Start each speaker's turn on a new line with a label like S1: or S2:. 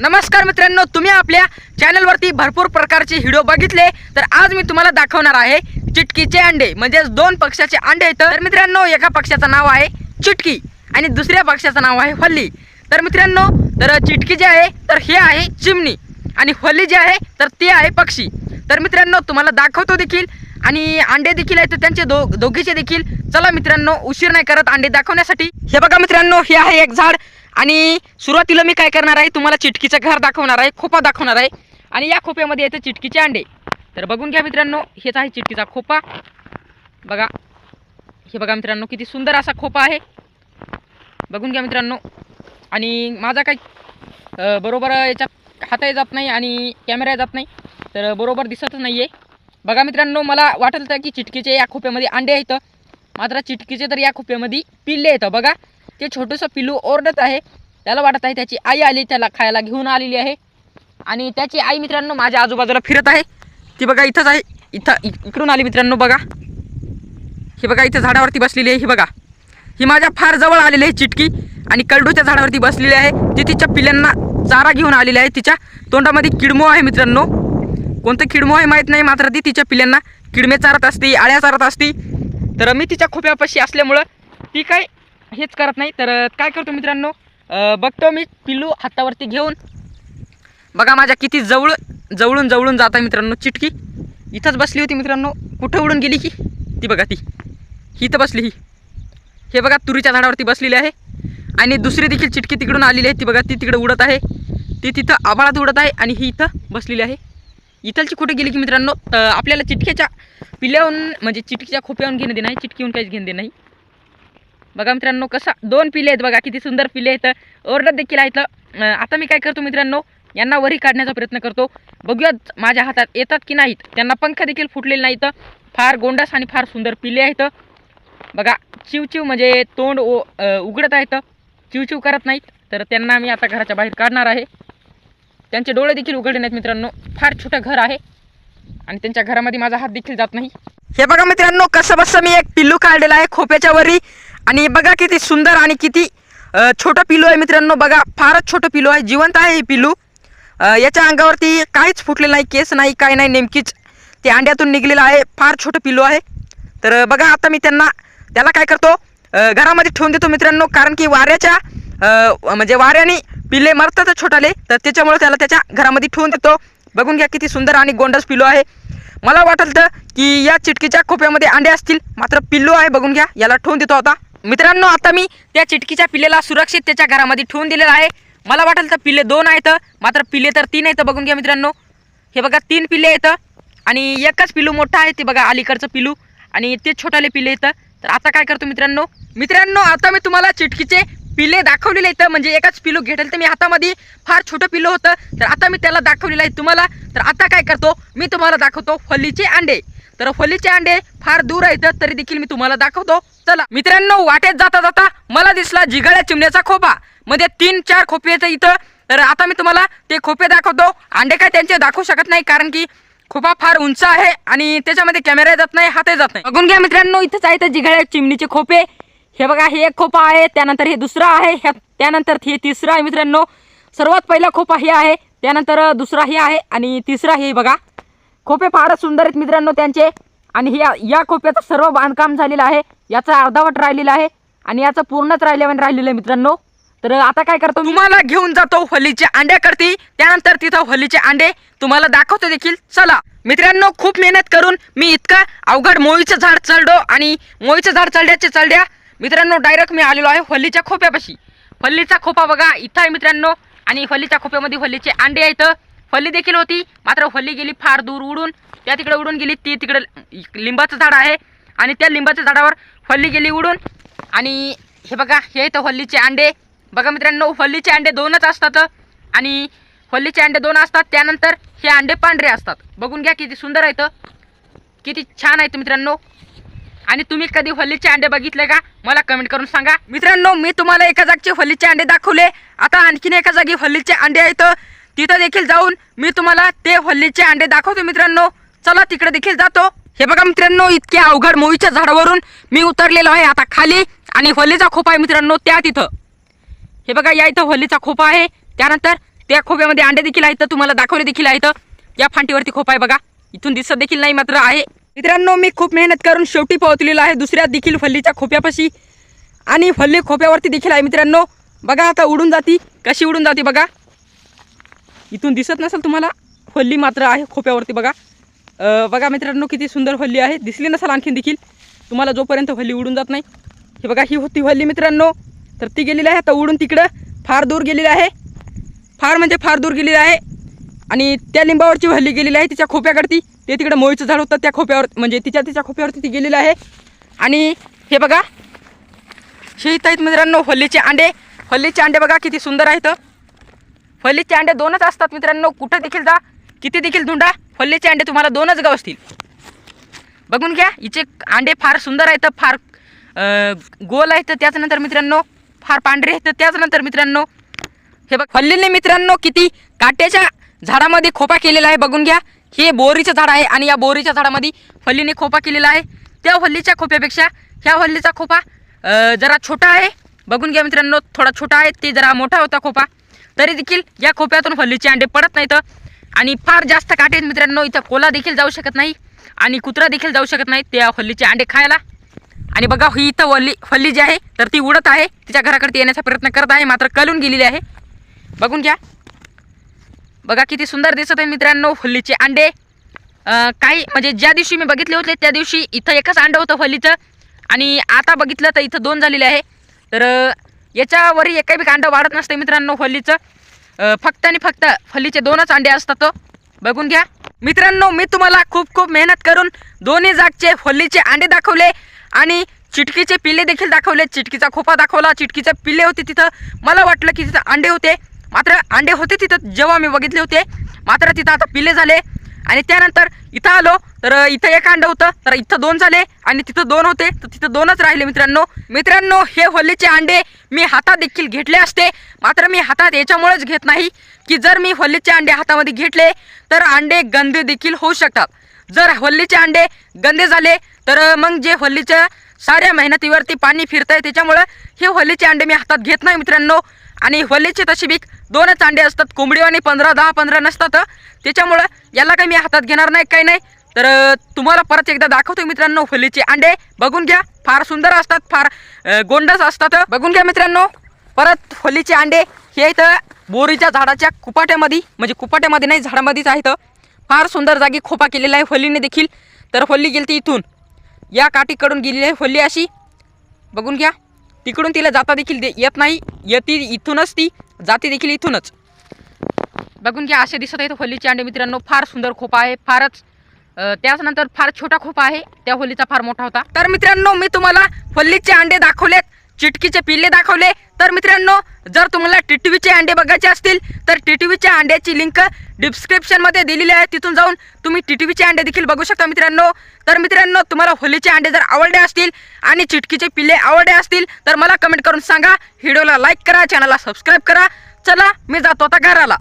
S1: नमस्कार मित्रांनो तुम्ही आपल्या चॅनलवरती भरपूर प्रकारचे व्हिडिओ बघितले तर आज मी तुम्हाला दाखवणार आहे चिटकीचे अंडे म्हणजेच दोन पक्षाचे अंडे आहेत. तर मित्रांनो एका पक्षाचं नाव आहे चिटकी आणि दुसऱ्या पक्षाचं नाव आहे हल्ली तर मित्रांनो तर चिटकी जे आहे तर हे आहे चिमणी आणि हल्ली जे आहे तर ते आहे पक्षी. तर मित्रांनो तुम्हाला दाखवतो देखील आणि अंडे देखील आहेत त्यांचे दो दोघीचे देखील. चला मित्रांनो उशीर नाही करत अंडे दाखवण्यासाठी. हे बघा मित्रांनो हे आहे एक झाड. आणि सुरुवातीला मी काय करणार आहे तुम्हाला चिटकीचं घर दाखवणार आहे खोपा दाखवणार आहे. आणि या खोप्यामध्ये येतं चिटकीचे अंडे. तर बघून घ्या मित्रांनो हेच आहे चिटकीचा खोपा. बघा हे बघा मित्रांनो किती सुंदर असा खोपा आहे. बघून घ्या मित्रांनो. आणि माझा काही बरोबर याच्यात हाताही जात नाही आणि कॅमेरा जात नाही. तर बरोबर दिसतच नाही आहे बघा मित्रांनो मला वाटत तर की चिटकीचे या खोप्यामध्ये अंडे आहेत. मात्र चिटकीचे तर या खोप्यामध्ये पिल्ले येतं बघा. ते छोटंसं पिलू ओरडत आहे. त्याला वाटत आहे त्याची आई आली त्याला खायला घेऊन आलेली आहे. आणि त्याची आई मित्रांनो माझ्या आजूबाजूला फिरत आहे. ती बघा इथंच आहे. इथं इ- इकडून आली मित्रांनो बघा. ही बघा इथं झाडावरती बसलेली आहे ही बघा. ही माझ्या फार जवळ आलेली आहे चिटकी. आणि कलडूच्या झाडावरती बसलेली आहे. ती तिच्या पिल्यांना चारा घेऊन आलेली आहे. तिच्या तोंडामध्ये किडमो आहे मित्रांनो. कोणतं किडमो आहे माहीत नाही मात्र ती तिच्या पिल्यांना किडमे चारत असते आळ्या चारत असते. तर मी तिच्या खोप्यापाशी असल्यामुळं ती काय हेच करत नाही. तर काय करतो मित्रांनो? बघतो मी पिल्लू हातावरती घेऊन. बघा माझ्या किती जवळ जवळून जवळून जात आहे मित्रांनो चिटकी. इथंच बसली होती मित्रांनो. कुठं उडून गेली की ती बघा ती. ही तर बसली ही. हे बघा तुरीच्या झाडावरती बसलेली आहे. आणि दुसरी देखील चिटकी तिकडून आलेली आहे. ती बघा ती तिकडे उडत आहे. ती तिथं आभाळात उडत आहे आणि ही इथं बसलेली आहे. इथलची कुठे गेली की मित्रांनो? आपल्याला चिटक्याच्या पिल्याहून म्हणजे चिटकीच्या खोप्याहून घेणं दे नाही चिटकीहून काहीच घेणं दे नाही. बघा मित्रांनो कसा दोन पिले आहेत बघा किती सुंदर पिले आहेत. ओरडत देखील आहेत. आता मी काय करतो मित्रांनो यांना वरी काढण्याचा प्रयत्न करतो. बघूयात माझ्या हातात येतात की नाहीत. त्यांना पंख देखील फुटलेले नाहीत. फार गोंडस आणि फार सुंदर पिले आहेत. बघा चिवचिव म्हणजे तोंड ओ उघडत आहेत. चिवचिव करत नाहीत. तर त्यांना मी आता घराच्या बाहेर काढणार आहे. त्यांचे डोळे देखील उघडले नाहीत मित्रांनो. फार छोटं घर आहे. आणि त्यांच्या घरामध्ये माझा हात देखील जात नाही. हे बघा मित्रांनो कसं बसं मी एक पिल्लू काढलेला आहे खोप्याच्या वरी. आणि बघा किती सुंदर आणि किती छोटं पिलू आहे मित्रांनो. बघा फारच छोटं पिल्लू आहे जिवंत आहे हे पिल्लू याच्या अंगावरती काहीच फुटलेलं नाही केस नाही काय नाही नेमकीच ते अंड्यातून निघलेलं आहे. फार छोटं पिल्लू आहे. तर बघा आता मी त्यांना त्याला काय करतो घरामध्ये ठेवून देतो मित्रांनो. कारण की वाऱ्याच्या म्हणजे वाऱ्याने पिल्ले मरतात छोटाले. तर त्याच्यामुळे त्याला त्याच्या घरामध्ये ठेवून देतो. बघून घ्या किती सुंदर आणि गोंडस पिल्लू आहे. मला वाटलं की या चिटकीच्या खोप्यामध्ये अंडे असतील. मात्र पिल्लू आहे बघून घ्या. याला ठेवून देतो आता. मित्रांनो आता मी त्या चिटकीच्या पिल्लेला सुरक्षित त्याच्या घरामध्ये ठेवून दिलेला आहे. मला वाटेल तर पिल्ले दोन आहेत मात्र पिल्ले तर तीन आहेत. बघून घ्या मित्रांनो. हे बघा तीन पिल्ले आहेत आणि एकच पिलू मोठा आहे ते बघा अलीकडचं पिलू. आणि ते छोटाले पिल्ले येतं तर आता काय करतो मित्रांनो? मित्रांनो आता मी तुम्हाला चिटकीचे पिल्ले दाखवलेले आहेत. म्हणजे एकच पिलू घेतलं तर मी हातामध्ये फार छोटं पिल्लू होतं. तर आता मी त्याला दाखवलेलं आहे तुम्हाला. तर आता काय करतो? मी तुम्हाला दाखवतो फल्लीचे अंडे. तर फलीचे अंडे फार दूर आहेत तरी देखील मी तुम्हाला दाखवतो. चला मित्रांनो वाटेत जाता जाता मला दिसला जिगाळ्या चिमण्याचा खोपा मध्ये तीन चार खोपे इथं. तर आता मी तुम्हाला ते खोपे दाखवतो. अंडे काय त्यांचे दाखवू शकत नाही कारण की खोपा फार उंच आहे आणि त्याच्यामध्ये कॅमेरा जात नाही हातही जात नाही. बघून घ्या मित्रांनो इथंच आहे तर जिघाळ्या चिमणीचे खोपे. हे बघा हे एक खोपा आहे त्यानंतर हे दुसरा आहे ह्या त्यानंतर हे तिसरा आहे मित्रांनो. सर्वात पहिला खोपा हे आहे त्यानंतर दुसरा हे आहे आणि तिसरा हे बघा. खोपे फारच सुंदर आहेत मित्रांनो त्यांचे. आणि या या खोप्याचं सर्व बांधकाम झालेलं आहे. याचा अर्धावट राहिलेला आहे. आणि याचं पूर्णच राहिल्यावर राहिलेलं आहे मित्रांनो. तर आता काय करतो तुम्हाला घेऊन जातो हल्लीचे अंड्याकरती त्यानंतर तिथं हल्लीचे अंडे तुम्हाला दाखवतो देखील. चला. मित्रांनो खूप मेहनत करून मी इतकं अवघड मोळीचं झाड चढलो आणि मोळीचं झाड चढल्याचे चढल्या मित्रांनो डायरेक्ट मी आलेलो आहे हल्लीच्या खोप्यापाशी. हल्लीचा खोपा बघा. इथं आहे मित्रांनो. आणि हल्लीच्या खोप्यामध्ये हल्लीचे अंडे आहेत. फल्ली देखील होती. मात्र फल्ली गेली फार दूर उडून. त्या तिकडे उडून गेली. ती तिकडे लिंबाचं झाड आहे. आणि त्या लिंबाच्या झाडावर फल्ली गेली उडून. आणि हे बघा हे तर फल्लीचे अंडे. बघा मित्रांनो फल्लीचे अंडे दोनच असतात. आणि फल्लीचे अंडे दोन असतात. त्यानंतर हे अंडे पांढरे असतात. बघून घ्या किती सुंदर आहेत किती छान आहेत मित्रांनो. आणि तुम्ही कधी हल्लीचे अंडे बघितले का? मला कमेंट करून सांगा. मित्रांनो मी तुम्हाला एका जागचे हल्लीचे अंडे दाखवले. आता आणखीन एका जागी हल्लीचे अंडे आहेत. तिथं देखील जाऊन मी तुम्हाला ते हल्लीचे अंडे दाखवतो मित्रांनो. चला तिकडे देखील जातो. हे बघा मित्रांनो इतक्या अवघड मोळीच्या झाडावरून मी उतरलेलो आहे आता खाली आणि हल्लीचा खोपा आहे मित्रांनो त्या तिथं. हे बघा या इथं हल्लीचा खोपा आहे. त्यानंतर त्या खोप्यामध्ये अंडे देखील आहेत तुम्हाला दाखवले देखील आहेत. या फांटीवरती खोप आहे बघा. इथून दिसत देखील नाही मात्र आहे. मित्रांनो मी खूप मेहनत करून शेवटी पोहोचलेलो आहे दुसऱ्या देखील फल्लीच्या खोप्यापाशी. आणि फल्ली खोप्यावरती देखील आहे मित्रांनो. बघा आता उडून जाती. कशी उडून जाते बघा. इथून दिसत नसेल तुम्हाला? फल्ली मात्र आहे खोप्यावरती बघा. बघा मित्रांनो किती सुंदर फल्ली आहे. दिसली नसेल आणखीन देखील. तुम्हाला जोपर्यंत फल्ली उडून जात नाही. हे बघा ही होती फल्ली मित्रांनो. तर ती गेलेली आहे आता उडून तिकडं. फार दूर गेलेली आहे. फार म्हणजे फार दूर गेलेली आहे. आणि त्या लिंबावरची हल्ली गेलेली आहे तिच्या खोप्याकडती. ते तिकडं मोळीचं झाड होतं त्या खोप्यावर म्हणजे तिच्या तिच्या खोप्यावरती ती गेलेली आहे. आणि हे बघा हे आहेत मित्रांनो हल्लीचे अंडे. हल्लीचे अंडे बघा किती सुंदर आहेत. फल्लीचे अंडे दोनच असतात मित्रांनो. कुठं देखील जा किती देखील धुंडा फल्लीचे अंडे तुम्हाला दोनच गाव असतील बघून घ्या हिचे अंडे फार सुंदर आहेत फार गोल आहेत त्याच्यानंतर मित्रांनो फार पांढरे आहेत त्याच्यानंतर मित्रांनो हे बघ फल्लीने मित्रांनो किती काट्याच्या झाडामध्ये खोपा केलेला आहे बघून घ्या. हे बोरीचं झाड आहे आणि या बोरीच्या झाडामध्ये फल्लीने खोपा केलेला आहे. त्या फल्लीच्या खोप्यापेक्षा ह्या फल्लीचा खोपा जरा छोटा आहे. बघून घ्या मित्रांनो थोडा छोटा आहे ते जरा मोठा होता खोपा. तरी देखील या खोप्यातून फल्लीचे अंडे पडत नाहीत. आणि फार जास्त काटे आहेत मित्रांनो इथं कोला देखील जाऊ शकत नाही आणि कुत्रा देखील जाऊ शकत नाही त्या फल्लीचे अंडे खायला. आणि बघा ही इथं वल्ली फल्ली जी आहे तर ती उडत आहे. तिच्या घराकडे येण्याचा प्रयत्न करत आहे मात्र कलून गेलेली आहे. बघून घ्या. बघा किती सुंदर दिसत आहे मित्रांनो फल्लीचे अंडे. काही म्हणजे ज्या दिवशी मी बघितले होते त्या दिवशी इथं एकच अंडं होतं फल्लीचं आणि आता बघितलं तर इथं दोन झालेले आहे. तर याच्यावरही एका बी अंडं वाढत नसते मित्रांनो फल्लीचं फक्त आणि फक्त फल्लीचे दोनच अंडे असतात हो. बघून घ्या. मित्रांनो मी तुम्हाला खूप खूप मेहनत करून दोन्ही जागचे फल्लीचे अंडे दाखवले आणि चिटकीचे पिल्ले देखील दाखवले. चिटकीचा खोपा दाखवला. चिटकीचे पिल्ले होते तिथं. मला वाटलं की तिथं अंडे होते. मात्र अंडे होते तिथं जेव्हा मी बघितले होते. मात्र तिथं आता पिल्ले झाले. आणि त्यानंतर इथं आलो तर इथं एक अंडं होतं. तर इथं दोन झाले आणि तिथं दोन होते. तर तिथं दोनच राहिले मित्रांनो. मित्रांनो हे होलीचे अंडे मी हातात देखील घेतले असते. मात्र मी हातात याच्यामुळेच घेत नाही की जर मी होलीचे अंडे हातामध्ये घेतले तर अंडे गंदे देखील होऊ शकतात. जर होल्लीचे अंडे गंदे झाले तर मग जे होल्लीच्या साऱ्या मेहनतीवरती पाणी फिरत आहे त्याच्यामुळं हे होलीचे अंडे मी हातात घेत नाही मित्रांनो. आणि होलीचे तशी बीक दोनच अंडे असतात कोंबडीवाणी पंधरा दहा पंधरा नसतात त्याच्यामुळं याला काही मी हातात घेणार नाही काही नाही. तर तुम्हाला परत एकदा दाखवतो मित्रांनो होलीचे अंडे. बघून घ्या फार सुंदर असतात फार गोंडस असतात बघून घ्या मित्रांनो. परत होलीचे अंडे हे इथं बोरीच्या झाडाच्या कुपाट्यामध्ये म्हणजे कुपाट्यामध्ये नाही झाडामध्येच आहेत फार सुंदर जागी खोपा केलेला आहे होलीने देखील. तर होली गेली इथून. या काठीकडून गेलेली आहे फल्ली अशी. बघून घ्या. तिकडून तिला जाता देखील दे- येत नाही. येती इथूनच ती जाते देखील इथूनच. बघून घ्या असे दिसत आहेत होलीचे अंडे. मित्रांनो फार सुंदर खोपा आहे. फारच त्याच त्याचनंतर फार छोटा खोपा आहे. त्या होलीचा फार मोठा होता. तर मित्रांनो मी तुम्हाला होलीचे अंडे दाखवलेत. चिटकीचे पिल्ले दाखवले. तर मित्रांनो जर तुम्हाला टिटवीचे अंडे बघायचे असतील तर टिटवीच्या अंड्याची लिंक डिस्क्रिप्शनमध्ये दिलेली आहे. तिथून जाऊन तुम्ही टिटवीचे अंडे देखील बघू शकता मित्रांनो. तर मित्रांनो तुम्हाला होलीचे अंडे जर आवडले असतील आणि चिटकीचे पिल्ले आवडले असतील तर मला कमेंट करून सांगा. व्हिडिओला लाईक करा चॅनलला सबस्क्राईब करा. चला मी जातो आता घराला.